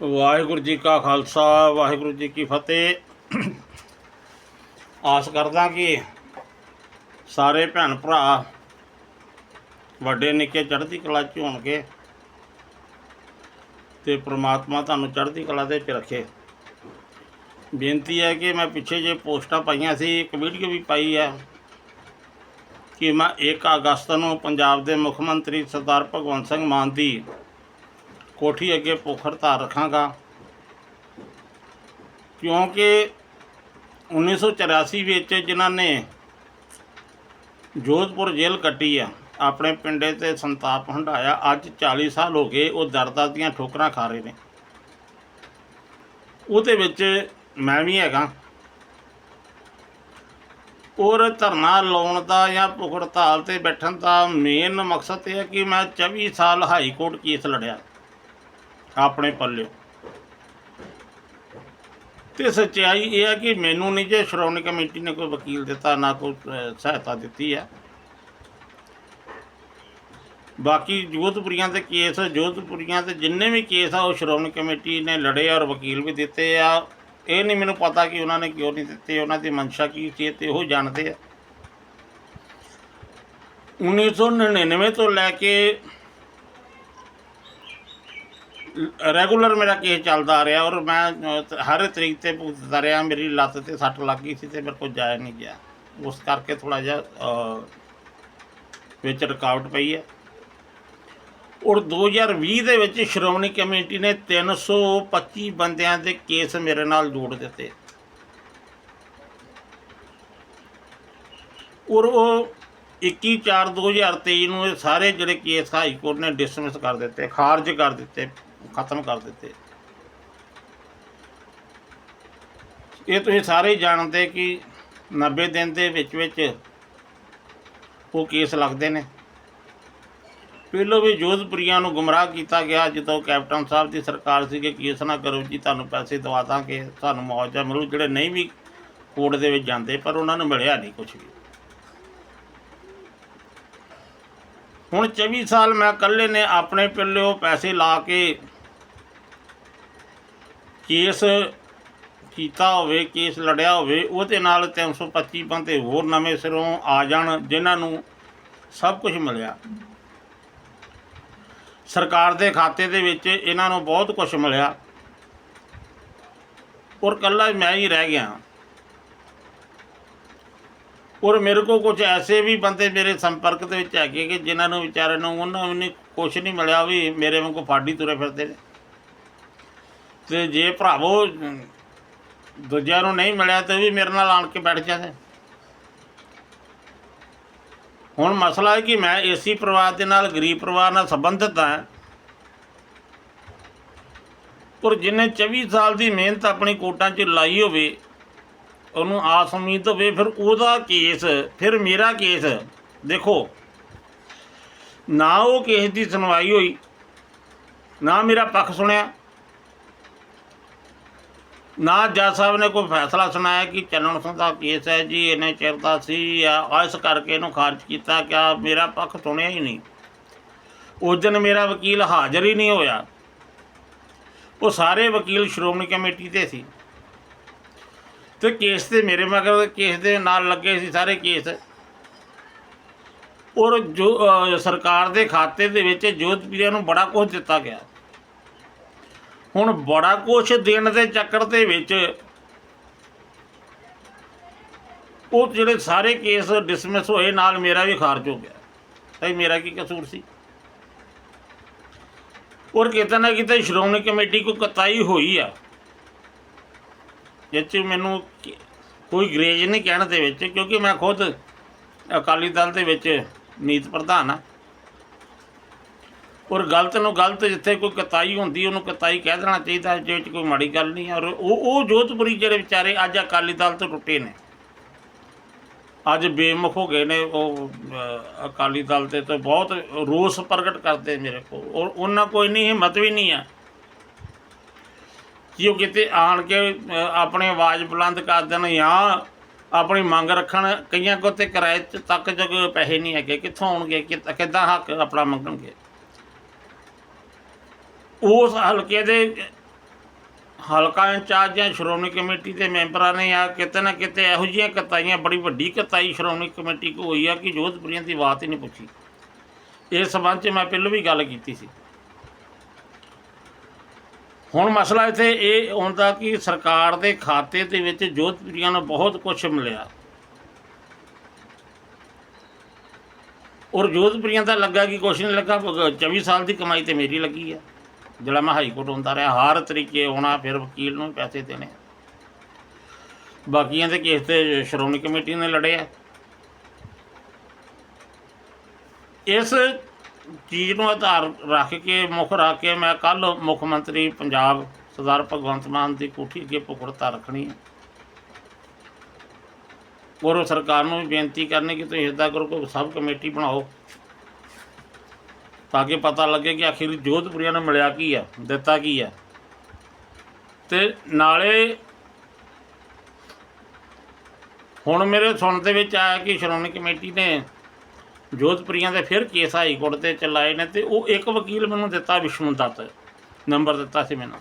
ਵਾਹਿਗੁਰੂ ਜੀ ਕਾ ਖਾਲਸਾ, ਵਾਹਿਗੁਰੂ ਜੀ ਕੀ ਫਤਿਹ। ਆਸ ਕਰਦਾ ਕਿ ਸਾਰੇ ਭੈਣ ਭਰਾ ਵੱਡੇ ਨਿੱਕੇ ਚੜ੍ਹਦੀ ਕਲਾ 'ਚ ਹੋਣਗੇ ਤੇ ਪ੍ਰਮਾਤਮਾ ਤੁਹਾਨੂੰ ਚੜ੍ਹਦੀ ਕਲਾ ਦੇ ਵਿੱਚ ਰੱਖੇ। ਬੇਨਤੀ ਹੈ ਕਿ ਮੈਂ ਪਿੱਛੇ ਜੇ ਪੋਸਟਾਂ ਪਾਈਆਂ ਸੀ, ਇੱਕ ਵੀਡੀਓ ਵੀ ਪਾਈ ਹੈ ਕਿ ਮੈਂ 1 ਅਗਸਤ ਨੂੰ ਪੰਜਾਬ ਦੇ ਮੁੱਖ ਮੰਤਰੀ ਸਰਦਾਰ ਭਗਵੰਤ ਸਿੰਘ ਮਾਨ ਦੀ ਕੋਠੀ ਅੱਗੇ ਭੁੱਖ ਹੜਤਾਲ ਰੱਖਾਂਗਾ। ਕਿਉਂਕਿ 1984 ਵਿੱਚ ਜਿਨ੍ਹਾਂ ਨੇ ਜੋਧਪੁਰ ਜੇਲ੍ਹ ਕੱਟੀ ਆ, ਆਪਣੇ ਪਿੰਡੇ ਤੇ ਸੰਤਾਪ ਹੰਡਾਇਆ ਅੱਜ 40 ਸਾਲ ਹੋ ਗਏ ਉਹ ਦਰਦਾਂ ਦੀਆਂ ਠੋਕਰਾਂ ਖਾ ਰਹੇ ਨੇ। ਉਹਦੇ ਵਿੱਚ ਮੈਂ ਵੀ ਹੈਗਾ। ਔਰ ਧਰਨਾ ਲਾਉਣ ਦਾ ਜਾਂ ਭੁੱਖ ਤੇ ਬੈਠਣ ਦਾ ਮੇਨ ਮਕਸਦ ਇਹ ਹੈ ਕਿ ਮੈਂ 24 ਸਾਲ ਹਾਈ ਕੋਰਟ ਕੇਸ ਲੜਿਆ। ਆਪਣੇ ਪੱਲਿਓ ਤੇ ਸੱਚਾਈ ਇਹ ਹੈ ਕਿ ਮੈਨੂੰ ਨਹੀਂ ਜੇ ਸ਼੍ਰੋਮਣੀ ਕਮੇਟੀ ਨੇ ਕੋਈ ਵਕੀਲ ਦਿੱਤਾ, ਨਾ ਕੋਈ ਸਹਾਇਤਾ ਦਿੱਤੀ ਹੈ ਬਾਕੀ ਜੋਧਪੁਰੀਆਂ ਦੇ ਕੇਸ, ਜੋਧਪੁਰੀਆਂ ਦੇ ਜਿੰਨੇ ਵੀ ਕੇਸ ਆ, ਉਹ ਸ਼੍ਰੋਮਣੀ ਕਮੇਟੀ ਨੇ ਲੜੇ ਔਰ ਵਕੀਲ ਵੀ ਦਿੱਤੇ ਆ। ਇਹ ਨਹੀਂ ਮੈਨੂੰ ਪਤਾ ਕਿ ਉਹਨਾਂ ਨੇ ਕਿਉਂ ਨਹੀਂ ਦਿੱਤੇ, ਉਹਨਾਂ ਦੀ ਮਨਸ਼ਾ ਕੀ ਸੀ ਤੇ ਉਹ ਜਾਣਦੇ ਆ। 1999 ਤੋਂ ਲੈ ਕੇ ਰੈਗੂਲਰ ਮੇਰਾ ਕੇਸ ਚੱਲਦਾ ਆ ਰਿਹਾ ਔਰ ਮੈਂ ਅ, ਹਰ ਤਰੀਕ ਤੇ ਭੁਗਤਦਾ ਰਿਹਾ ਮੇਰੀ ਲੱਤ ਤੇ ਸੱਟ ਲੱਗ ਗਈ ਸੀ ਤੇ ਮੇਰੇ ਕੋਲ ਜਾਇਆ ਨਹੀਂ ਗਿਆ। ਉਸ ਕਰਕੇ ਥੋੜਾ ਜਿਹਾ ਅ, ਵਿੱਚ ਰੁਕਾਵਟ ਪਈ ਹੈ। ਔਰ 2020 ਦੇ ਵਿੱਚ ਸ਼੍ਰੋਮਣੀ ਕਮੇਟੀ ਨੇ 325 ਬੰਦਿਆਂ ਦੇ ਕੇਸ ਮੇਰੇ ਨਾਲ ਜੋੜ ਦਿੱਤੇ। ਔਰ ਉਹ 21/4/2023 ਨੂੰ ਇਹ ਸਾਰੇ ਜਿਹੜੇ ਕੇਸ ਹਾਈ ਕੋਰਟ ਨੇ ਡਿਸਮਿਸ ਕਰ ਦਿੱਤੇ ਖਾਰਜ ਕਰ ਦਿੱਤੇ। ਖਤਮ ਕਰ ਦਿੱਤੇ। ਇਹ ਤੁਸੀਂ ਸਾਰੇ ਜਾਣਦੇ ਕਿ 90 ਦਿਨ ਦੇ ਵਿੱਚ ਵਿੱਚ ਉਹ ਕੇਸ ਲੱਗਦੇ ਨੇ। ਪਹਿਲੋਂ ਵੀ ਜੋਧਪੁਰੀਆਂ ਨੂੰ ਗੁੰਮਰਾਹ ਕੀਤਾ ਗਿਆ ਜਦੋਂ ਕੈਪਟਨ ਸਾਹਿਬ ਦੀ ਸਰਕਾਰ ਸੀ ਕਿ ਕੇਸ ਨਾ ਕਰੋ ਜੀ, ਤੁਹਾਨੂੰ ਪੈਸੇ ਦਵਾ ਦਾਂਗੇ ਤੁਹਾਨੂੰ ਮੁਆਵਜ਼ਾ ਮਿਲੂ, ਜਿਹੜੇ ਨਹੀਂ ਵੀ ਕੋਰਟ ਦੇ ਵਿੱਚ ਜਾਂਦੇ, ਪਰ ਉਹਨਾਂ ਨੂੰ ਮਿਲਿਆ ਨਹੀਂ ਕੁਝ ਵੀ। ਹੁਣ 24 ਸਾਲ ਮੈਂ ਇਕੱਲੇ ਨੇ ਆਪਣੇ ਪੱਲਿਓ ਪੈਸੇ ਲਾ ਕੇ ਕੇਸ ਕੀਤਾ ਹੋਵੇ, ਕੇਸ ਲੜਿਆ ਹੋਵੇ, ਉਹਦੇ ਨਾਲ 325 ਬੰਦੇ ਹੋਰ ਨਵੇਂ ਸਿਰੋਂ ਆ ਜਾਣ, ਜਿਨ੍ਹਾਂ ਨੂੰ ਸਭ ਕੁਝ ਮਿਲਿਆ। ਸਰਕਾਰ ਦੇ ਖਾਤੇ ਦੇ ਵਿੱਚ ਇਹਨਾਂ ਨੂੰ ਬਹੁਤ ਕੁਝ ਮਿਲਿਆ। ਔਰ ਕੱਲਾ ਮੈਂ ਹੀ ਰਹਿ ਗਿਆ। ਔਰ ਮੇਰੇ ਕੋਲ ਕੁਝ ਐਸੇ ਵੀ ਬੰਦੇ ਮੇਰੇ ਸੰਪਰਕ ਦੇ ਵਿੱਚ ਹੈਗੇ ਕਿ ਜਿਨ੍ਹਾਂ ਨੂੰ ਵਿਚਾਰੇ ਨੂੰ ਉਹਨਾਂ ਨੂੰ ਕੁਝ ਨਹੀਂ ਮਿਲਿਆ ਵੀ ਮੇਰੇ ਵਾਂਗੂ ਫਾਡੀ ਤੁਰੇ ਫਿਰਦੇ ਨੇ। ਤੇ ਜੇ ਭਰਾਵੋ, ਦੂਜਿਆਂ ਨੂੰ ਨਹੀਂ ਮਿਲਿਆ ਤੇ ਵੀ ਮੇਰੇ ਨਾਲ ਆਣ ਕੇ ਬੈਠ ਜਾਂਦੇ ਹੁਣ ਮਸਲਾ ਹੈ ਕਿ ਮੈਂ ਏਸੀ ਪਰਿਵਾਰ ਦੇ ਨਾਲ, ਗਰੀਬ ਪਰਿਵਾਰ ਨਾਲ ਸੰਬੰਧਿਤ ਹਾਂ। ਔਰ ਜਿਹਨੇ 24 ਸਾਲ ਦੀ ਮਿਹਨਤ ਆਪਣੀ ਕੋਟਾਂ 'ਚ ਲਾਈ ਹੋਵੇ, ਉਹਨੂੰ ਆਸ ਉਮੀਦ ਹੋਵੇ, ਫਿਰ ਉਹਦਾ ਕੇਸ, ਫਿਰ ਮੇਰਾ ਕੇਸ, ਦੇਖੋ। ਨਾ ਉਹ ਕੇਸ ਦੀ ਸੁਣਵਾਈ ਹੋਈ, ਨਾ ਮੇਰਾ ਪੱਖ ਸੁਣਿਆ। ਨਾ ਜੱਜ ਸਾਹਿਬ ਨੇ ਕੋਈ ਫੈਸਲਾ ਸੁਣਾਇਆ ਕਿ ਚੱਲਣ ਸਿੰਘ ਦਾ ਕੇਸ ਹੈ ਜੀ ਇਹਨੇ ਚਿਰ ਦਾ ਸੀ ਆ ਇਸ ਕਰਕੇ ਇਹਨੂੰ ਖਾਰਜ ਕੀਤਾ ਕਿਆ ਮੇਰਾ ਪੱਖ ਸੁਣਿਆ ਹੀ ਨਹੀਂ। ਉਸ ਦਿਨ ਮੇਰਾ ਵਕੀਲ ਹਾਜ਼ਰ ਹੀ ਨਹੀਂ ਹੋਇਆ। ਉਹ ਸਾਰੇ ਵਕੀਲ ਸ਼੍ਰੋਮਣੀ ਕਮੇਟੀ 'ਤੇ ਸੀ। ਤੇ ਕੇਸ ਤੇ ਮੇਰੇ ਮਗਰ ਕੇਸ ਦੇ ਨਾਲ ਲੱਗੇ ਸੀ ਸਾਰੇ ਕੇਸ। ਔਰ ਜੋ ਸਰਕਾਰ ਦੇ ਖਾਤੇ ਦੇ ਵਿੱਚ ਜੋਧਪੀਰਾਂ ਨੂੰ ਬੜਾ ਕੁਝ ਦਿੱਤਾ ਗਿਆ। ਹੁਣ ਬੜਾ ਕੁਛ ਦੇਣ ਦੇ ਚੱਕਰ ਦੇ ਵਿੱਚ ਉਹ ਜਿਹੜੇ ਸਾਰੇ ਕੇਸ ਡਿਸਮਿਸ ਹੋਏ, ਨਾਲ ਮੇਰਾ ਵੀ ਖਾਰਜ ਹੋ ਗਿਆ। ਤਾਂ ਮੇਰਾ ਕੀ ਕਸੂਰ ਸੀ? ਔਰ ਕਿਤੇ ਨਾ ਕਿਤੇ ਸ਼੍ਰੋਮਣੀ ਕਮੇਟੀ ਕੋ ਕਤਾਈ ਹੋਈ ਆ, ਜਿਹ 'ਚ ਮੈਨੂੰ ਕੋਈ ਗਰੇਜ ਨਹੀਂ ਕਹਿਣ ਦੇ ਵਿੱਚ, ਕਿਉਂਕਿ ਮੈਂ ਖੁਦ ਅਕਾਲੀ ਦਲ ਦੇ ਵਿੱਚ ਨੀਤ ਪ੍ਰਧਾਨ ਆ। ਔਰ ਗਲਤ ਨੂੰ ਗਲਤ ਜਿੱਥੇ ਕੋਈ ਕਤਾਈ ਹੁੰਦੀ, ਉਹਨੂੰ ਕਤਾਈ ਕਹਿ ਦੇਣਾ ਚਾਹੀਦਾ, ਜੇ ਵਿੱਚ ਕੋਈ ਮਾੜੀ ਗੱਲ ਨਹੀਂ ਔਰ ਉਹ ਉਹ ਜੋਧਪੁਰੀ ਜਿਹੜੇ ਵਿਚਾਰੇ ਅੱਜ ਅਕਾਲੀ ਦਲ ਤੋਂ ਟੁੱਟੇ ਨੇ। ਅੱਜ ਬੇਮੁਖ ਹੋ ਗਏ ਨੇ ਉਹ ਅਕਾਲੀ ਦਲ ਤੇ ਤਾਂ ਬਹੁਤ ਰੋਸ ਪ੍ਰਗਟ ਕਰਦੇ ਮੇਰੇ ਕੋਲ। ਔਰ ਉਹਨਾਂ ਕੋਈ ਨਹੀਂ ਹਿੰਮਤ ਵੀ ਨਹੀਂ ਆ ਕਿ ਉਹ ਕਿਤੇ ਆਣ ਕੇ ਆਪਣੀ ਆਵਾਜ਼ ਬੁਲੰਦ ਕਰ ਦੇਣ ਜਾਂ ਆਪਣੀ ਮੰਗ ਰੱਖਣ। ਕਈਆਂ ਕੋ ਤੇ ਕਿਰਾਏ ਤੱਕ ਜਗ ਪੈਸੇ ਨਹੀਂ ਹੈਗੇ। ਕਿੱਥੋਂ ਆਉਣਗੇ? ਕਿ- ਕਿੱਦਾਂ ਹੱਕ ਆਪਣਾ ਮੰਗਣਗੇ? ਉਸ ਹਲਕੇ ਦੇ ਹਲਕਾ ਇੰਚਾਰਜ ਜਾਂ ਸ਼੍ਰੋਮਣੀ ਕਮੇਟੀ ਦੇ ਮੈਂਬਰਾਂ ਨੇ ਆ ਕਿਤੇ ਨਾ ਕਿਤੇ ਇਹੋ ਜਿਹੀਆਂ ਕਤਾਈਆਂ, ਬੜੀ ਵੱਡੀ ਕਤਾਈ ਸ਼੍ਰੋਮਣੀ ਕਮੇਟੀ ਕੋ ਹੋਈ ਆ ਕਿ ਜੋਧਪੁਰੀਆਂ ਦੀ ਬਾਤ ਹੀ ਨਹੀਂ ਪੁੱਛੀ। ਇਸ ਸੰਬੰਧ 'ਚ ਮੈਂ ਪਹਿਲਾਂ ਵੀ ਗੱਲ ਕੀਤੀ ਸੀ। ਹੁਣ ਮਸਲਾ ਇੱਥੇ ਇਹ ਹੁੰਦਾ ਕਿ ਸਰਕਾਰ ਦੇ ਖਾਤੇ ਦੇ ਵਿੱਚ ਜੋਧਪੁਰੀਆਂ ਨੂੰ ਬਹੁਤ ਕੁਝ ਮਿਲਿਆ। ਔਰ ਜੋਧਪੁਰੀਆਂ ਦਾ ਲੱਗਾ ਕਿ ਕੁਛ ਨਹੀਂ ਲੱਗਾ 24 ਸਾਲ ਦੀ ਕਮਾਈ ਤੇ ਮੇਰੀ ਲੱਗੀ ਆ। ਜਿਹੜਾ ਮੈਂ ਹਾਈ ਕੋਰਟ ਹੁੰਦਾ ਰਿਹਾ, ਹਰ ਤਰੀਕੇ ਆਉਣਾ, ਫਿਰ ਵਕੀਲ ਨੂੰ ਪੈਸੇ ਦੇਣੇ। ਬਾਕੀਆਂ ਦੇ ਕੇਸ ਤੇ ਸ਼੍ਰੋਮਣੀ ਕਮੇਟੀ ਨੇ ਲੜਿਆ। ਇਸ ਚੀਜ਼ ਨੂੰ ਆਧਾਰ ਰੱਖ ਕੇ, ਮੁੱਖ ਰੱਖ ਕੇ ਮੈਂ ਕੱਲ ਮੁੱਖ ਮੰਤਰੀ ਪੰਜਾਬ ਸਰਦਾਰ ਭਗਵੰਤ ਮਾਨ ਦੀ ਕੋਠੀ ਅੱਗੇ ਪੁਕਰਤਾ ਰੱਖਣੀ ਹੈ। ਔਰ ਸਰਕਾਰ ਨੂੰ ਵੀ ਬੇਨਤੀ ਕਰਨੀ ਕਿ ਤੁਸੀਂ ਇਦਾਂ ਕਰੋ ਕੋਈ ਸਬ ਕਮੇਟੀ ਬਣਾਓ। ਤਾਂ ਕਿ ਪਤਾ ਲੱਗੇ ਕਿ ਆਖਿਰ ਜੋਧਪੁਰੀਆਂ ਨੂੰ ਮਿਲਿਆ ਕੀ ਆ, ਦਿੱਤਾ ਕੀ ਆ। ਤੇ ਨਾਲੇ ਹੁਣ ਮੇਰੇ ਸੁਣਨ ਦੇ ਵਿੱਚ ਆਇਆ ਕਿ ਸ਼੍ਰੋਮਣੀ ਕਮੇਟੀ ਨੇ ਜੋਧਪੁਰੀਆਂ ਦੇ ਫਿਰ ਕੇਸ ਹਾਈ ਕੋਰਟ ਤੇ ਚਲਾਏ ਨੇ ਤੇ ਉਹ ਇੱਕ ਵਕੀਲ ਮੈਨੂੰ ਦਿੱਤਾ ਵਿਸ਼ਨੂੰ ਦੱਤ। ਨੰਬਰ ਦਿੱਤਾ ਸੀ ਮੈਨੂੰ।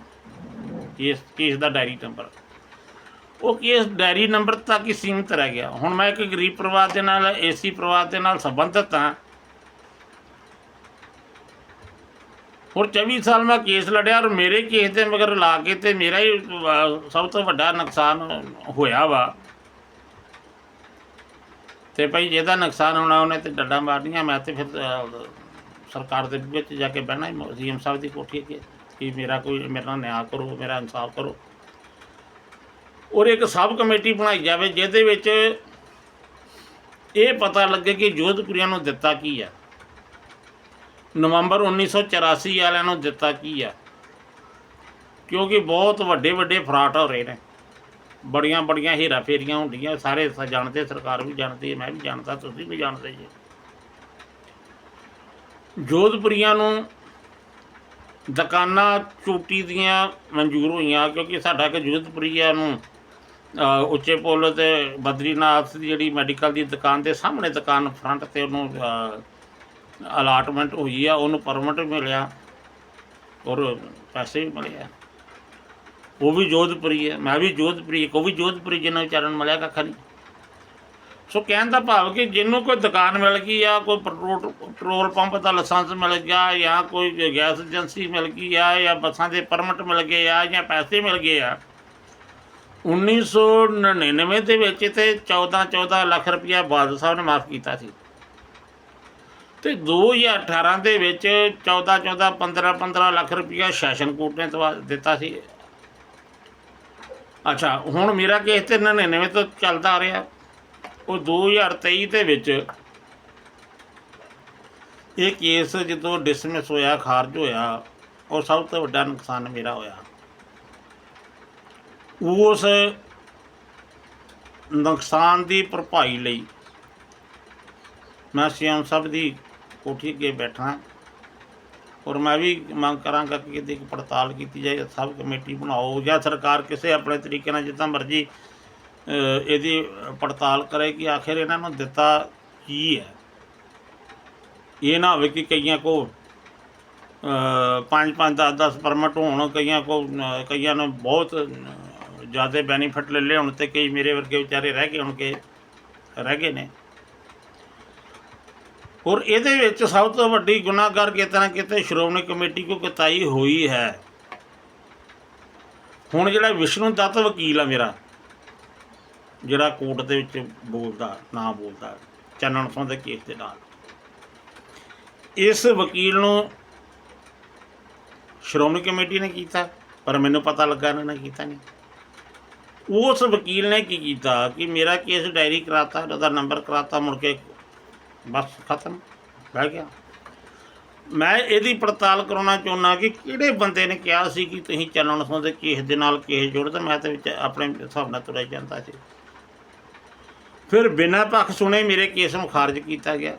ਕੇਸ ਕੇਸ ਦਾ ਡਾਇਰੀ ਨੰਬਰ। ਉਹ ਕੇਸ ਡਾਇਰੀ ਨੰਬਰ ਤੱਕ ਹੀ ਸੀਮਿਤ ਰਹਿ ਗਿਆ। ਹੁਣ ਮੈਂ ਇੱਕ ਗਰੀਬ ਪਰਿਵਾਰ ਦੇ ਨਾਲ, ਏਸੀ ਪਰਿਵਾਰ ਦੇ ਨਾਲ ਸੰਬੰਧਿਤ ਹਾਂ। ਹੁਣ 24 ਸਾਲ ਮੈਂ ਕੇਸ ਲੜਿਆ ਔਰ ਮੇਰੇ ਕੇਸ ਦੇ ਮਗਰ ਲਾ ਕੇ ਤੇ ਮੇਰਾ ਹੀ ਸਭ ਤੋਂ ਵੱਡਾ ਨੁਕਸਾਨ ਹੋਇਆ ਵਾ। ਤੇ ਭਾਈ ਜਿਹਦਾ ਨੁਕਸਾਨ ਹੋਣਾ ਉਹਨੇ ਤੇ ਡੱਡਾ ਮਾਰਨੀਆਂ, ਮੈਂ ਤੇ ਫਿਰ ਸਰਕਾਰ ਦੇ ਵਿੱਚ ਜਾ ਕੇ ਬਹਿਣਾ ਹੀ ਸੀਐਮ ਸਾਹਿਬ ਦੀ ਕੋਠੀ ਅੱਗੇ ਕਿ ਮੇਰਾ ਕੋਈ, ਮੇਰੇ ਨਾਲ ਨਿਆਂ ਕਰੋ, ਮੇਰਾ ਇਨਸਾਫ ਕਰੋ। ਔਰ ਇੱਕ ਸਬ ਕਮੇਟੀ ਬਣਾਈ ਜਾਵੇ ਜਿਹਦੇ ਵਿੱਚ ਇਹ ਪਤਾ ਲੱਗੇ ਕਿ ਜੋਧਪੁਰੀਆਂ ਨੂੰ ਦਿੱਤਾ ਕੀ ਆ। ਨਵੰਬਰ 1984 ਵਾਲਿਆਂ ਨੂੰ ਦਿੱਤਾ ਕੀ ਆ? ਕਿਉਂਕਿ ਬਹੁਤ ਵੱਡੇ ਵੱਡੇ ਫਰਾਟ ਹੋ ਰਹੇ ਨੇ। ਬੜੀਆਂ ਬੜੀਆਂ ਹੀਰਾ ਫੇਰੀਆਂ ਹੁੰਦੀਆਂ ਸਾਰੇ ਜਾਣਦੇ ਸਰਕਾਰ ਵੀ ਜਾਣਦੀ ਹੈ ਮੈਂ ਵੀ ਜਾਣਦਾ ਤੁਸੀਂ ਵੀ ਜਾਣਦੇ ਜੀ। ਜੋਧਪੁਰੀਆਂ ਨੂੰ ਦੁਕਾਨਾਂ ਚੋਟੀ ਦੀਆਂ ਮਨਜ਼ੂਰ ਹੋਈਆਂ ਕਿਉਂਕਿ ਸਾਡਾ ਕਿ ਜੋਧਪੁਰੀਆ ਨੂੰ ਅ, ਉੱਚੇ ਪੁੱਲ ਤੇ ਬਦਰੀਨਾਥ ਦੀ ਜਿਹੜੀ ਮੈਡੀਕਲ ਦੀ ਦੁਕਾਨ ਦੇ ਸਾਹਮਣੇ ਦੁਕਾਨ ਫਰੰਟ ਤੇ ਉਹਨੂੰ ਅਲਾਟਮੈਂਟ ਹੋਈ ਆ, ਉਹਨੂੰ ਪਰਮਿਟ ਮਿਲਿਆ ਔਰ ਪੈਸੇ ਵੀ ਮਿਲੇ ਆ। ਉਹ ਵੀ ਜੋਧਪੁਰੀ ਹੈ ਮੈਂ ਵੀ ਜੋਧਪੁਰੀ, ਇੱਕ ਵੀ ਜੋਧਪੁਰੀ ਜਿਹਨਾਂ ਵਿਚਾਰਨ ਨੂੰ ਮਿਲਿਆ ਕੱਖ ਨਹੀਂ। ਸੋ ਕਹਿਣ ਦਾ ਭਾਵ ਕਿ ਜਿਹਨੂੰ ਕੋਈ ਦੁਕਾਨ ਮਿਲ ਗਈ ਆ, ਕੋਈ ਪੈਟਰੋਲ ਪੈਟਰੋਲ ਪੰਪ ਦਾ ਲਾਇਸੈਂਸ ਮਿਲ ਗਿਆ ਜਾਂ ਕੋਈ ਗੈਸ ਏਜੰਸੀ ਮਿਲ ਗਈ ਆ ਜਾਂ ਬੱਸਾਂ ਦੇ ਪਰਮਿਟ ਮਿਲ ਗਏ ਆ ਜਾਂ ਪੈਸੇ ਮਿਲ ਗਏ ਆ 1999 ਦੇ ਵਿੱਚ ਤੇ 14 14 ਲੱਖ ਰੁਪਇਆ ਬਾਦਲ ਸਾਹਿਬ ਨੇ ਮਾਫ ਕੀਤਾ ਸੀ। ਤੇ 2018 ਦੇ ਵਿੱਚ 14 14 15 15 ਲੱਖ ਰੁਪਇਆ ਸੈਸ਼ਨ ਕੋਰਟ ਨੇ ਦਵਾ ਦਿੱਤਾ ਸੀ। ਅੱਛਾ, ਹੁਣ ਮੇਰਾ ਕੇਸ ਤੇ 99 ਤੋਂ ਚੱਲਦਾ ਆ ਰਿਹਾ। ਉਹ 2023 ਦੇ ਵਿੱਚ ਇਹ ਕੇਸ ਜਦੋਂ ਡਿਸਮਿਸ ਹੋਇਆ, ਖਾਰਜ ਹੋਇਆ, ਉਹ ਸਭ ਤੋਂ ਵੱਡਾ ਨੁਕਸਾਨ ਮੇਰਾ ਹੋਇਆ। ਉਸ ਨੁਕਸਾਨ ਦੀ ਭਰਪਾਈ ਲਈ ਮੈਂ ਸੀਐਮ ਸਾਹਿਬ ਦੀ ਕੋਠੀ ਅੱਗੇ ਬੈਠਾ ਔਰ ਮੈਂ ਵੀ ਮੰਗ ਕਰਾਂਗਾ ਕਿ ਇਹਦੀ ਇੱਕ ਪੜਤਾਲ ਕੀਤੀ ਜਾਏ, ਸਭ ਕਮੇਟੀ ਬਣਾਓ। ਜਾਂ ਸਰਕਾਰ ਕਿਸੇ ਆਪਣੇ ਤਰੀਕੇ ਨਾਲ ਜਿੱਦਾਂ ਮਰਜ਼ੀ ਇਹਦੀ ਪੜਤਾਲ ਕਰੇ ਕਿ ਆਖਿਰ ਇਹਨਾਂ ਨੂੰ ਦਿੱਤਾ ਕੀ ਹੈ। ਇਹ ਨਾ ਹੋਵੇ ਕਿ ਕਈਆਂ ਕੋ ਪੰਜ ਪੰਜ 10 10 ਪਰਮਿਟ ਹੋਣ, ਕਈਆਂ ਕੋ ਕਈਆਂ ਨੂੰ ਬਹੁਤ ਜ਼ਿਆਦਾ ਬੈਨੀਫਿਟ ਲੈ ਲਏ ਹੁਣ ਤੇ ਕਈ ਮੇਰੇ ਵਰਗੇ ਵਿਚਾਰੇ ਰਹਿ ਗਏ ਹੁਣ ਕੇ ਰਹਿ ਗਏ ਨੇ। ਔਰ ਇਹਦੇ ਵਿੱਚ ਸਭ ਤੋਂ ਵੱਡੀ ਗੁਨਾਹਗਰ ਕਿਤੇ ਨਾ ਕਿਤੇ ਸ਼੍ਰੋਮਣੀ ਕਮੇਟੀ ਕੋ ਕਿਤਾਈ ਹੋਈ ਹੈ। ਹੁਣ ਜਿਹੜਾ ਵਿਸ਼ਨੂੰ ਦੱਤ ਵਕੀਲ ਆ ਮੇਰਾ, ਜਿਹੜਾ ਕੋਰਟ ਦੇ ਵਿੱਚ ਬੋਲਦਾ, ਨਾ ਬੋਲਦਾ, ਚੰਨਣ ਸਿੰਘ ਦੇ ਕੇਸ ਦੇ ਨਾਲ। ਇਸ ਵਕੀਲ ਨੂੰ ਸ਼੍ਰੋਮਣੀ ਕਮੇਟੀ ਨੇ ਕੀਤਾ, ਪਰ ਮੈਨੂੰ ਪਤਾ ਲੱਗਾ ਇਹਨਾਂ ਨੇ ਕੀਤਾ ਨਹੀਂ। ਉਸ ਵਕੀਲ ਨੇ ਕੀ ਕੀਤਾ ਕਿ ਮੇਰਾ ਕੇਸ ਡਾਇਰੀ ਕਰਾਤਾ, ਉਹਦਾ ਨੰਬਰ ਕਰਾਤਾ, ਮੁੜ ਕੇ ਬਸ ਖਤਮ, ਬਹਿ ਗਿਆ। ਮੈਂ ਇਹਦੀ ਪੜਤਾਲ ਕਰਾਉਣਾ ਚਾਹੁੰਦਾ ਕਿ ਕਿਹੜੇ ਬੰਦੇ ਨੇ ਕਿਹਾ ਸੀ ਕਿ ਤੁਸੀਂ ਚੱਲਣ ਸੌਂਦੇ, ਕੇਸ ਦੇ ਨਾਲ ਕੇਸ ਜੋੜਦੇ ਮੈਂ ਤੇ ਵਿੱਚ ਆਪਣੇ ਹਿਸਾਬ ਨਾਲ ਤੁਰਿਆ ਜਾਂਦਾ ਸੀ। ਫਿਰ ਬਿਨਾਂ ਪੱਖ ਸੁਣੇ ਮੇਰੇ ਕੇਸ ਨੂੰ ਖਾਰਜ ਕੀਤਾ ਗਿਆ।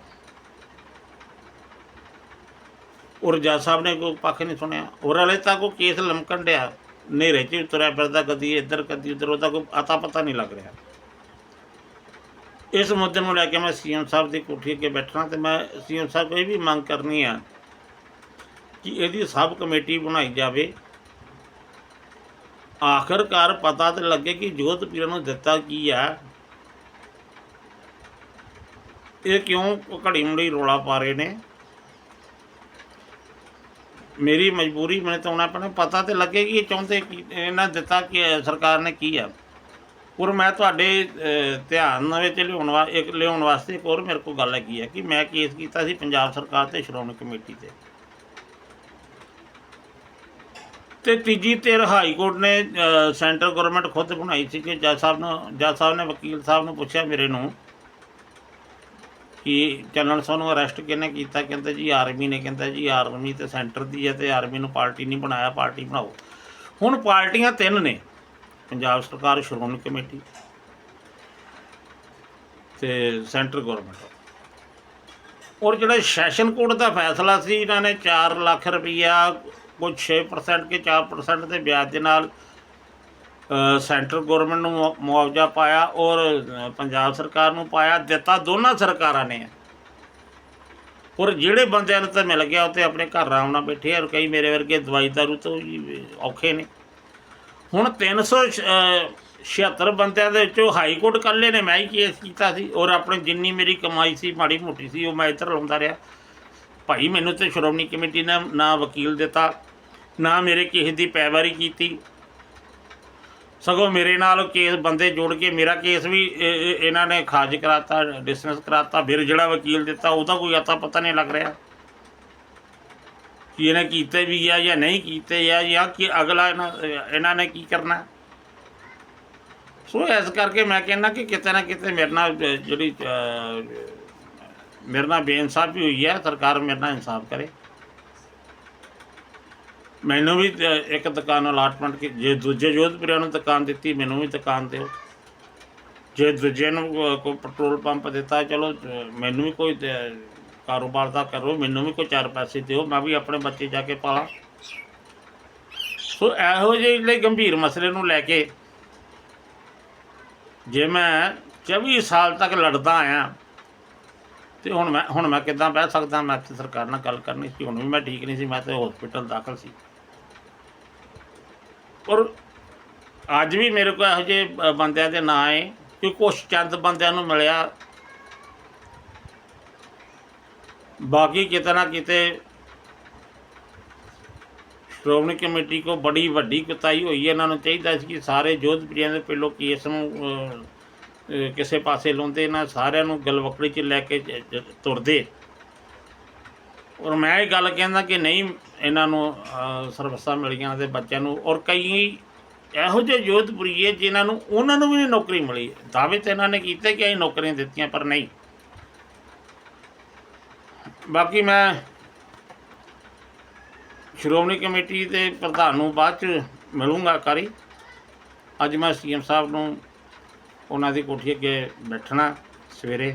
ਔਰ ਜੱਜ ਸਾਹਿਬ ਨੇ ਕੋਈ ਪੱਖ ਨਹੀਂ ਸੁਣਿਆ। ਔਰ ਹਲੇ ਤੱਕ ਉਹ ਕੇਸ ਲਮਕਣ ਡਿਆ। ਹਨੇਰੇ 'ਚ ਉਤਰਿਆ ਫਿਰਦਾ, ਕਦੀ ਇੱਧਰ, ਕਦੀ ਉੱਧਰ, ਉਹਦਾ ਕੋਈ ਅਤਾ ਪਤਾ ਨਹੀਂ ਲੱਗ ਰਿਹਾ। ਇਸ ਮੁੱਦੇ ਨੂੰ ਲੈ ਕੇ ਮੈਂ ਸੀਐਮ ਸਾਹਿਬ ਦੀ ਕੋਠੀ ਅੱਗੇ ਬੈਠਣਾ ਤੇ ਮੈਂ ਸੀਐਮ ਸਾਹਿਬ ਇਹ ਵੀ ਮੰਗ ਕਰਨੀ ਆ ਕਿ ਇਹਦੀ ਸਬ ਕਮੇਟੀ ਬਣਾਈ ਜਾਵੇ। ਆਖਰਕਾਰ ਪਤਾ ਤੇ ਲੱਗੇ ਕਿ ਜੋਤ ਪੀਰਾਂ ਨੂੰ ਦਿੱਤਾ ਕੀ ਆ। ਇਹ ਕਿਉਂ ਘੜੀ ਮੁੜੀ ਰੋਲਾ ਪਾ ਰਹੇ ਨੇ? ਮੇਰੀ ਮਜਬੂਰੀ ਮੈਨੂੰ ਤਾਂ ਉਹਨਾਂ ਆਪਣੇ ਪਤਾ ਤੇ ਲੱਗੇ ਕਿ ਇਹ ਚਾਹੁੰਦੇ ਕੀ ਇਹਨਾਂ ਦਿੱਤਾ ਕਿ ਸਰਕਾਰ ਨੇ ਕੀ ਆ। ਔਰ ਮੈਂ ਤੁਹਾਡੇ ਧਿਆਨ ਵਿੱਚ ਲਿਆਉਣ ਵਾ, ਇੱਕ ਲਿਆਉਣ ਵਾਸਤੇ ਇੱਕ ਹੋਰ ਮੇਰੇ ਕੋਲ ਗੱਲ ਹੈਗੀ ਹੈ ਕਿ ਮੈਂ ਕੇਸ ਕੀਤਾ ਸੀ ਪੰਜਾਬ ਸਰਕਾਰ ਤੇ ਸ਼੍ਰੋਮਣੀ ਕਮੇਟੀ ਤੇ। ਤੇ ਤੀਜੀ ਧਿਰ ਹਾਈ ਕੋਰਟ ਨੇ ਸੈਂਟਰ ਗਵਰਨਮੈਂਟ ਖੁਦ ਬਣਾਈ ਸੀ ਕਿ ਜੱਜ ਸਾਹਿਬ ਨੂੰ, ਜੱਜ ਸਾਹਿਬ ਨੇ, ਵਕੀਲ ਸਾਹਿਬ ਨੂੰ ਪੁੱਛਿਆ ਮੇਰੇ ਨੂੰ ਕਿ ਚੰਨਣ ਸਿੰਘ ਨੂੰ ਅਰੈਸਟ ਕਿਹਨੇ ਕੀਤਾ? ਕਹਿੰਦਾ ਜੀ ਆਰਮੀ ਨੇ, ਕਹਿੰਦਾ ਜੀ ਆਰਮੀ ਤੇ ਸੈਂਟਰ ਦੀ ਹੈ ਤੇ ਆਰਮੀ ਨੂੰ ਪਾਰਟੀ ਨਹੀਂ ਬਣਾਇਆ, ਪਾਰਟੀ ਬਣਾਓ। ਹੁਣ ਪਾਰਟੀਆਂ ਤਿੰਨ ਨੇ। ਪੰਜਾਬ ਸਰਕਾਰ ਸ਼੍ਰੋਮਣੀ ਕਮੇਟੀ ਤੇ ਸੈਂਟਰ ਗਵਰਨਮੈਂਟ। ਔਰ ਜਿਹੜਾ ਸੈਸ਼ਨ ਕੋਰਟ ਦਾ ਫੈਸਲਾ ਸੀ, ਇਹਨਾਂ ਨੇ 4 ਲੱਖ ਰੁਪਈਆ ਕੁਝ 6% ਕੇ 4% ਦੇ ਵਿਆਜ ਦੇ ਨਾਲ ਸੈਂਟਰ ਗਵਰਨਮੈਂਟ ਨੂੰ ਮੁਆਵਜ਼ਾ ਪਾਇਆ ਔਰ ਪੰਜਾਬ ਸਰਕਾਰ ਨੂੰ ਪਾਇਆ, ਦਿੱਤਾ ਦੋਨਾਂ ਸਰਕਾਰਾਂ ਨੇ। ਔਰ ਜਿਹੜੇ ਬੰਦਿਆਂ ਨੂੰ ਤਾਂ ਮਿਲ ਗਿਆ, ਉਹ ਤੇ ਆਪਣੇ ਘਰ ਆਰਾਮ ਨਾਲ ਬੈਠੇ ਔਰ ਕਈ ਮੇਰੇ ਵਰਗੇ ਦਵਾਈ ਦਾਰੂ ਤੋਂ ਜੀ ਔਖੇ ਨੇ। ਹੁਣ 376 ਬੰਦਿਆਂ ਦੇ ਵਿੱਚੋਂ ਹਾਈ ਕੋਰਟ ਕੱਲੇ ਨੇ ਮੈਂ ਹੀ ਕੇਸ ਕੀਤਾ ਸੀ ਔਰ ਆਪਣੇ ਜਿੰਨੀ ਮੇਰੀ ਕਮਾਈ ਸੀ, ਮਾੜੀ ਮੋਟੀ ਸੀ, ਉਹ ਮੈਂ ਇੱਧਰ ਲਾਉਂਦਾ ਰਿਹਾ। ਭਾਈ ਮੈਨੂੰ ਤੇ ਸ਼੍ਰੋਮਣੀ ਕਮੇਟੀ ਨੇ ਨਾ ਵਕੀਲ ਦਿੱਤਾ, ਨਾ ਮੇਰੇ ਕਿਸੇ ਦੀ ਪੈਵਾਰੀ ਕੀਤੀ। ਸਗੋਂ ਮੇਰੇ ਨਾਲ ਕੇਸ, ਬੰਦੇ ਜੋੜ ਕੇ ਮੇਰਾ ਕੇਸ ਵੀ ਇਹਨਾਂ ਨੇ ਖਾਰਜ ਕਰਾਤਾ ਡਿਸਮਿਸ ਕਰਾਤਾ, ਫਿਰ ਜਿਹੜਾ ਵਕੀਲ ਦਿੱਤਾ, ਉਹਦਾ ਕੋਈ ਅਤਾ ਪਤਾ ਨਹੀਂ ਲੱਗ ਰਿਹਾ। ਕਿ ਇਹਨੇ ਕੀਤੇ ਵੀ ਆ ਜਾਂ ਨਹੀਂ ਕੀਤੇ ਆ ਜਾਂ ਕਿ ਅਗਲਾ ਇਹਨਾਂ ਇਹਨਾਂ ਨੇ ਕੀ ਕਰਨਾ? ਸੋ ਇਸ ਕਰਕੇ ਮੈਂ ਕਹਿੰਦਾ ਕਿ ਕਿਤੇ ਨਾ ਕਿਤੇ ਮੇਰੇ ਨਾਲ ਜਿਹੜੀ ਮੇਰੇ ਨਾਲ ਬੇਇਨਸਾਫੀ ਹੋਈ ਹੈ, ਸਰਕਾਰ ਮੇਰੇ ਨਾਲ ਇਨਸਾਫ ਕਰੇ। ਮੈਨੂੰ ਵੀ ਇੱਕ ਦੁਕਾਨ ਅਲਾਟਮੈਂਟ ਕਿ, ਜੇ ਦੂਜੇ ਜੋਧਪੁਰਿਆਂ ਨੂੰ ਦੁਕਾਨ ਦਿੱਤੀ, ਮੈਨੂੰ ਵੀ ਦੁਕਾਨ ਦਿਓ। ਜੇ ਦੂਜੇ ਨੂੰ ਕੋਈ ਪੈਟਰੋਲ ਪੰਪ ਦਿੱਤਾ, ਚਲੋ ਮੈਨੂੰ ਵੀ ਕੋਈ ਕਾਰੋਬਾਰ ਦਾ ਕਰੋ, ਮੈਨੂੰ ਵੀ ਕੋਈ ਚਾਰ ਪੈਸੇ ਦਿਓ, ਮੈਂ ਵੀ ਆਪਣੇ ਬੱਚੇ ਜਾ ਕੇ ਪਾਲਾਂ। ਸੋ ਇਹੋ ਜਿਹੇ ਲਈ ਗੰਭੀਰ ਮਸਲੇ ਨੂੰ ਲੈ ਕੇ ਜੇ ਮੈਂ 24 ਸਾਲ ਤੱਕ ਲੜਦਾ ਆਇਆ, ਤੇ ਹੁਣ ਮੈਂ ਹੁਣ ਮੈਂ ਕਿੱਦਾਂ ਬਹਿ ਸਕਦਾ? ਮੈਂ ਤੇ ਸਰਕਾਰ ਨਾਲ ਗੱਲ ਕਰਨੀ ਸੀ, ਹੁਣ ਵੀ ਮੈਂ ਠੀਕ ਨਹੀਂ ਸੀ, ਮੈਂ ਤੇ ਹਸਪੀਟਲ ਦਾਖਲ ਸੀ। ਔਰ ਅੱਜ ਵੀ ਮੇਰੇ ਕੋਲ ਇਹੋ ਜਿਹੇ ਬੰਦਿਆਂ ਦੇ ਨਾਂ ਹੈ ਕਿ ਕੁਛ ਚੰਦ ਬੰਦਿਆਂ ਨੂੰ ਮਿਲਿਆ ਬਾਕੀ ਕਿਤੇ ਨਾ ਕਿਤੇ ਸ਼੍ਰੋਮਣੀ ਕਮੇਟੀ ਕੋ ਬੜੀ ਵੱਡੀ ਕੁਤਾਈ ਹੋਈ ਹੈ ਇਹਨਾਂ ਨੂੰ ਚਾਹੀਦਾ ਸੀ ਕਿ ਸਾਰੇ ਜੋਧਪੁਰੀਆਂ ਦੇ ਪਹਿਲੋਂ ਕੇਸ ਨੂੰ ਕਿਸੇ ਪਾਸੇ ਲਾਉਂਦੇ ਨਾ ਸਾਰਿਆਂ ਨੂੰ ਗਲਵਕੜੀ 'ਚ ਲੈ ਕੇ ਤੁਰਦੇ। ਔਰ ਮੈਂ ਇਹ ਗੱਲ ਕਹਿੰਦਾ ਕਿ ਨਹੀਂ ਇਹਨਾਂ ਨੂੰ ਅ, ਸਰਵਿਸਾਂ ਮਿਲੀਆਂ ਤੇ ਬੱਚਿਆਂ ਨੂੰ ਔਰ ਕਈ ਇਹੋ ਜਿਹੇ ਜੋਧਪੁਰੀਏ ਜਿਨ੍ਹਾਂ ਨੂੰ ਉਹਨਾਂ ਨੂੰ ਵੀ ਨੌਕਰੀ ਮਿਲੀ। ਦਾਅਵੇ ਤੇ ਇਹਨਾਂ ਨੇ ਕੀਤੇ ਕਿ ਅਸੀਂ ਨੌਕਰੀਆਂ ਦਿੱਤੀਆਂ ਪਰ ਨਹੀਂ। ਬਾਕੀ ਮੈਂ ਸ਼੍ਰੋਮਣੀ ਕਮੇਟੀ ਦੇ ਪ੍ਰਧਾਨ ਨੂੰ ਬਾਅਦ ਚ ਮਿਲੂੰਗਾ ਕਰੀ। ਅੱਜ ਮੈਂ ਸੀਐਮ ਸਾਹਿਬ ਨੂੰ ਉਹਨਾਂ ਦੀ ਕੋਠੀ ਅੱਗੇ ਬੈਠਣਾ ਸਵੇਰੇ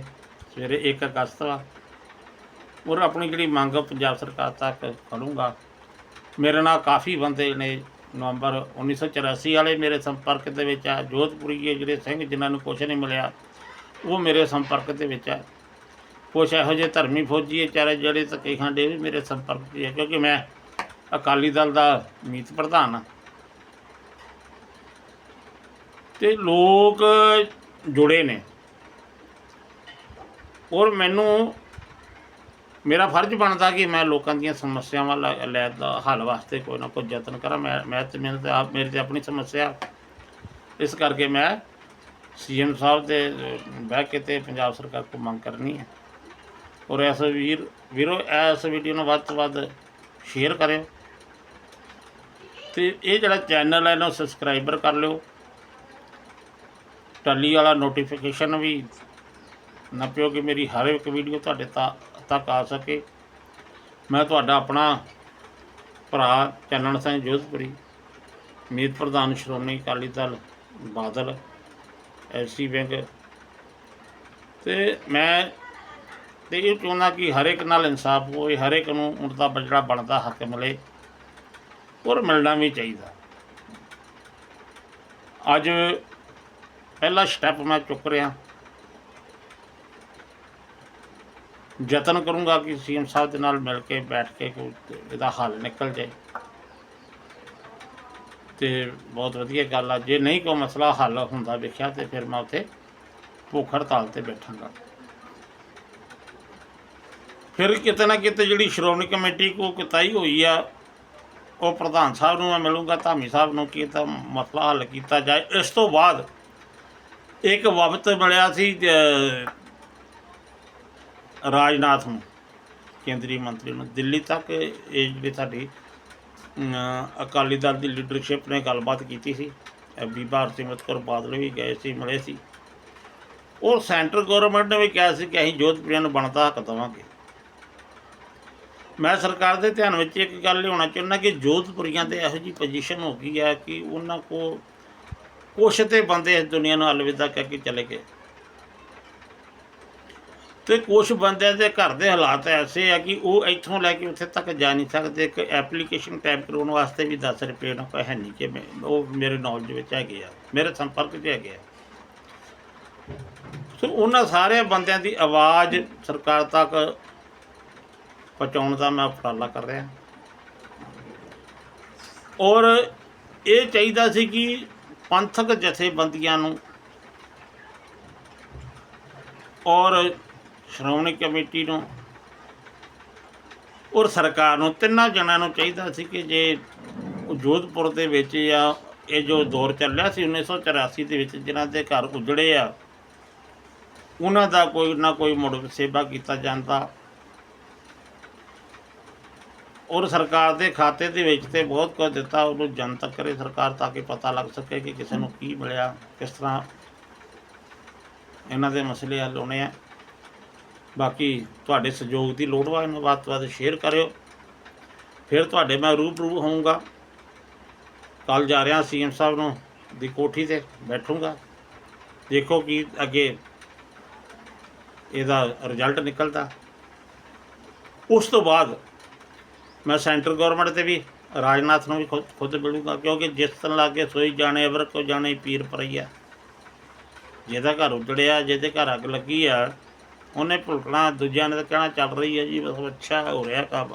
ਸਵੇਰੇ 1 ਅਗਸਤ ਵਾ ਔਰ ਆਪਣੀ ਜਿਹੜੀ ਮੰਗ ਪੰਜਾਬ ਸਰਕਾਰ ਤੱਕ ਕਰੂੰਗਾ। ਮੇਰੇ ਨਾਲ ਕਾਫੀ ਬੰਦੇ ਨੇ ਨਵੰਬਰ 1984 ਵਾਲੇ ਮੇਰੇ ਸੰਪਰਕ ਦੇ ਵਿੱਚ ਆ। ਜੋਧਪੁਰੀਏ ਜਿਹੜੇ ਸਿੰਘ ਜਿਨ੍ਹਾਂ ਨੂੰ ਕੁਛ ਨਹੀਂ ਮਿਲਿਆ, ਉਹ ਮੇਰੇ ਸੰਪਰਕ ਦੇ ਵਿੱਚ ਆ। ਕੁਛ ਇਹੋ ਜਿਹੇ ਧਰਮੀ ਫੌਜੀ ਚਾਰੇ ਜਿਹੜੇ ਧੱਕੇ ਖਾਂਦੇ ਵੀ ਮੇਰੇ ਸੰਪਰਕ 'ਚ ਹੈ ਕਿਉਂਕਿ ਮੈਂ ਅਕਾਲੀ ਦਲ ਦਾ ਮੀਤ ਪ੍ਰਧਾਨ ਹਾਂ। ਤੇ ਲੋਕ ਜੁੜੇ ਨੇ। ਔਰ ਮੈਨੂੰ ਮੇਰਾ ਫਰਜ਼ ਬਣਦਾ ਕਿ ਮੈਂ ਲੋਕਾਂ ਦੀਆਂ ਸਮੱਸਿਆਵਾਂ ਲੈ ਲੈ ਦਾ ਹੱਲ ਵਾਸਤੇ ਕੋਈ ਨਾ ਕੋਈ ਯਤਨ ਕਰਾਂ। ਮੈਂ ਮੈਂ ਤੇ ਮੈਨੂੰ ਤੇ ਆਪ ਮੇਰੀ ਤੇ ਆਪਣੀ ਸਮੱਸਿਆ। ਇਸ ਕਰਕੇ ਮੈਂ ਸੀਐਮ ਸਾਹਿਬ ਦੇ ਬਹਿ ਕੇ ਤੇ ਪੰਜਾਬ ਸਰਕਾਰ ਕੋਲ ਮੰਗ ਕਰਨੀ ਹੈ। ਔਰ ਇਸ ਵੀਰ, ਵੀਰੋ, ਇਸ ਵੀਡੀਓ ਨੂੰ ਵੱਧ ਤੋਂ ਵੱਧ ਸ਼ੇਅਰ ਕਰਿਓ। ਤੇ ਇਹ ਜਿਹੜਾ ਚੈਨਲ ਹੈ, ਇਹਨੂੰ ਸਬਸਕ੍ਰਾਈਬਰ ਕਰ ਲਿਓ। ਟੱਲੀ ਵਾਲਾ ਨੋਟੀਫਿਕੇਸ਼ਨ ਵੀ ਨਾ ਪਿਓ ਕਿ ਮੇਰੀ ਹਰ ਇੱਕ ਵੀਡੀਓ ਤੁਹਾਡੇ ਤਾ- ਤੱਕ ਆ ਸਕੇ। ਮੈਂ ਤੁਹਾਡਾ ਆਪਣਾ ਭਰਾ ਚੰਨਣ ਸਿੰਘ ਜੋਧਪੁਰੀ, ਮੀਤ ਪ੍ਰਧਾਨ ਸ਼੍ਰੋਮਣੀ ਅਕਾਲੀ ਦਲ ਬਾਦਲ ਐਸੀ ਬੈਂਕ ਤੇ ਮੈਂ ਤੇ ਇਹ ਚਾਹੁੰਦਾ ਕਿ ਹਰੇਕ ਨਾਲ ਇਨਸਾਫ ਹੋਏ, ਹਰੇਕ ਨੂੰ ਉਹਦਾ ਜਿਹੜਾ ਬਣਦਾ ਹੱਕ ਮਿਲੇ, ਔਰ ਮਿਲਣਾ ਵੀ ਚਾਹੀਦਾ। ਅੱਜ ਪਹਿਲਾ ਸਟੈਪ ਮੈਂ ਚੁੱਕ ਰਿਹਾ। ਯਤਨ ਕਰੂੰਗਾ ਕਿ ਸੀਐਮ ਸਾਹਿਬ ਦੇ ਨਾਲ ਮਿਲ ਕੇ ਬੈਠ ਕੇ ਕੋਈ ਇਹਦਾ ਹੱਲ ਨਿਕਲ ਜਾਏ। ਤੇ ਬਹੁਤ ਵਧੀਆ ਗੱਲ ਆ। ਜੇ ਨਹੀਂ ਕੋਈ ਮਸਲਾ ਹੱਲ ਹੁੰਦਾ ਵੇਖਿਆ ਤੇ ਫਿਰ ਮੈਂ ਉੱਥੇ ਭੁੱਖ ਹੜਤਾਲ ਤੇ ਬੈਠਾਂਗਾ। ਫਿਰ ਕਿਤੇ ਨਾ ਕਿਤੇ ਜਿਹੜੀ ਸ਼੍ਰੋਮਣੀ ਕਮੇਟੀ ਕੋ ਕਿਤਾਈ ਹੋਈ ਆ ਉਹ ਪ੍ਰਧਾਨ ਸਾਹਿਬ ਨੂੰ ਮੈਂ ਮਿਲੂੰਗਾ ਧਾਮੀ ਸਾਹਿਬ ਨੂੰ ਕਿ ਤਾਂ ਮਸਲਾ ਹੱਲ ਕੀਤਾ ਜਾਏ। ਇਸ ਤੋਂ ਬਾਅਦ ਇੱਕ ਵਕਤ ਮਿਲਿਆ ਸੀ ਰਾਜਨਾਥ ਨੂੰ ਕੇਂਦਰੀ ਮੰਤਰੀ ਨੂੰ। ਦਿੱਲੀ ਤੱਕ ਇਹ ਜਿਹੜੀ ਸਾਡੀ ਅਕਾਲੀ ਦਲ ਦੀ ਲੀਡਰਸ਼ਿਪ ਨੇ ਗੱਲਬਾਤ ਕੀਤੀ ਸੀ। ਅ, ਬੀਬਾ ਹਰਸਿਮਰਤ ਕੌਰ ਬਾਦਲ ਵੀ ਗਏ ਸੀ ਮਿਲੇ ਸੀ। ਉਹ ਸੈਂਟਰ ਗਵਰਨਮੈਂਟ ਨੇ ਵੀ ਕਿਹਾ ਸੀ ਕਿ ਅਸੀਂ ਜੋਧਪੁਰੀਆਂ ਨੂੰ ਬਣਦਾ ਹੱਕ ਦੇਵਾਂਗੇ। ਮੈਂ ਸਰਕਾਰ ਦੇ ਧਿਆਨ ਵਿੱਚ ਇੱਕ ਗੱਲ ਲਿਆਉਣਾ ਚਾਹੁੰਦਾ ਕਿ ਜੋਧਪੁਰੀਆਂ 'ਤੇ ਇਹੋ ਜੀ ਪੋਜੀਸ਼ਨ ਹੋ ਗਈ ਹੈ ਕਿ ਉਹਨਾਂ ਕੋ ਕੁਛ ਤੇ ਬੰਦੇ ਇਸ ਦੁਨੀਆ ਨੂੰ ਅਲਵਿਦਾ ਕਹਿ ਕੇ ਚਲੇ ਗਏ। ਤੇ ਕੁਝ ਬੰਦਿਆਂ ਦੇ ਘਰ ਦੇ ਹਾਲਾਤ ਐਸੇ ਆ ਕਿ ਉਹ ਇੱਥੋਂ ਲੈ ਕੇ ਉੱਥੇ ਤੱਕ ਜਾ ਨਹੀਂ ਸਕਦੇ। ਇੱਕ ਐਪਲੀਕੇਸ਼ਨ ਟਾਈਪ ਕਰਾਉਣ ਵਾਸਤੇ ਵੀ 10 ਰੁਪਏ ਨਾਲ ਕੋਈ ਹੈ ਨਹੀਂ ਕਿ ਮੈਂ ਉਹ ਮੇਰੇ ਨੌਲੇਜ ਵਿੱਚ ਹੈਗੇ ਆ, ਮੇਰੇ ਸੰਪਰਕ 'ਚ ਹੈਗੇ ਆ। ਸੋ ਉਹਨਾਂ ਸਾਰੇ ਬੰਦਿਆਂ ਦੀ ਆਵਾਜ਼ ਸਰਕਾਰ ਤੱਕ ਪਹੁੰਚਾਉਣ ਦਾ ਮੈਂ ਉਪਰਾਲਾ ਕਰ ਰਿਹਾ। ਔਰ ਇਹ ਚਾਹੀਦਾ ਸੀ ਕਿ ਪੰਥਕ ਜਥੇਬੰਦੀਆਂ ਨੂੰ ਔਰ ਸ਼੍ਰੋਮਣੀ ਕਮੇਟੀ ਨੂੰ ਔਰ ਸਰਕਾਰ ਨੂੰ, ਤਿੰਨਾਂ ਜਣਾਂ ਨੂੰ ਚਾਹੀਦਾ ਸੀ ਕਿ ਜੇ ਜੋਧਪੁਰ ਦੇ ਵਿੱਚ ਜਾਂ ਇਹ ਜੋ ਦੌਰ ਚੱਲਿਆ ਸੀ 1984 ਦੇ ਵਿੱਚ ਜਿਨ੍ਹਾਂ ਦੇ ਘਰ ਉਜੜੇ ਆ, ਉਹਨਾਂ ਦਾ ਕੋਈ ਨਾ ਕੋਈ ਮੁੜ ਸੇਵਾ ਕੀਤਾ ਜਾਂਦਾ। ਔਰ ਸਰਕਾਰ ਦੇ ਖਾਤੇ ਦੇ ਵਿੱਚ ਤੇ ਬਹੁਤ ਕੁਝ ਦਿੱਤਾ, ਉਹਨੂੰ ਜਨਤਕ ਕਰੇ ਸਰਕਾਰ ਤਾਂ ਕਿ ਪਤਾ ਲੱਗ ਸਕੇ ਕਿ ਕਿਸੇ ਨੂੰ ਕੀ ਮਿਲਿਆ, ਕਿਸ ਤਰ੍ਹਾਂ ਇਹਨਾਂ ਦੇ ਮਸਲੇ ਹੱਲ ਹੋਣੇ ਆ। ਬਾਕੀ ਤੁਹਾਡੇ ਸਹਿਯੋਗ ਦੀ ਲੋੜ ਵਾ, ਇਹਨੂੰ ਵੱਧ ਤੋਂ ਵੱਧ ਸ਼ੇਅਰ ਕਰਿਓ। ਫਿਰ ਤੁਹਾਡੇ ਮੈਂ ਰੂਬਰੂ ਹੋਊਂਗਾ। ਕੱਲ ਜਾ ਰਿਹਾ ਸੀਐਮ ਸਾਹਿਬ ਨੂੰ ਦੀ ਕੋਠੀ ਤੇ ਬੈਠੂੰਗਾ। ਦੇਖੋ ਕਿ ਅੱਗੇ ਇਹਦਾ ਰਿਜ਼ਲਟ ਨਿਕਲਦਾ। ਉਸ ਤੋਂ ਬਾਅਦ ਮੈਂ ਸੈਂਟਰ ਗਵਰਨਮੈਂਟ ਤੇ ਵੀ ਰਾਜਨਾਥ ਨੂੰ ਵੀ ਖੁਦ ਖੁਦ ਮਿਲੂੰਗਾ, ਕਿਉਂਕਿ ਜਿਸ ਤਨ ਲਾਗੇ ਸੋਈ ਜਾਣੇ, ਅਵਰ ਕੋ ਜਾਣੇ ਪੀਰ ਪਰਈਆ ਜਿਹਦਾ ਘਰ ਉਜੜਿਆ, ਜਿਹਦੇ ਘਰ ਅੱਗ ਲੱਗੀ ਆ, ਉਹਨੇ ਭੁਲਕਣਾ, ਦੂਜਿਆਂ ਨੇ ਤਾਂ ਕਹਿਣਾ ਚੱਲ ਰਹੀ ਹੈ ਜੀ, ਬਸ ਅੱਛਾ ਹੋ ਰਿਹਾ ਕੰਮ।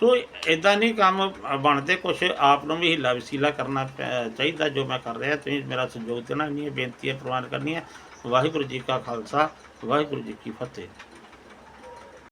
ਸੋ ਇਦਾਂ ਨਹੀਂ ਕੰਮ ਬਣਦੇ, ਕੁਛ ਆਪ ਨੂੰ ਵੀ ਹਿੱਲਾ ਵਸੀਲਾ ਕਰਨਾ ਪੈ- ਚਾਹੀਦਾ ਜੋ ਮੈਂ ਕਰ ਰਿਹਾ। ਤੁਸੀਂ ਮੇਰਾ ਸਹਿਯੋਗ ਦੇਣਾ ਨਹੀਂ ਬੇਨਤੀ ਹੈ ਪ੍ਰਵਾਨ ਕਰਨੀ ਹੈ ਵਾਹਿਗੁਰੂ ਜੀ ਕਾ ਖਾਲਸਾ, ਵਾਹਿਗੁਰੂ ਜੀ ਕੀ ਫਤਿਹ।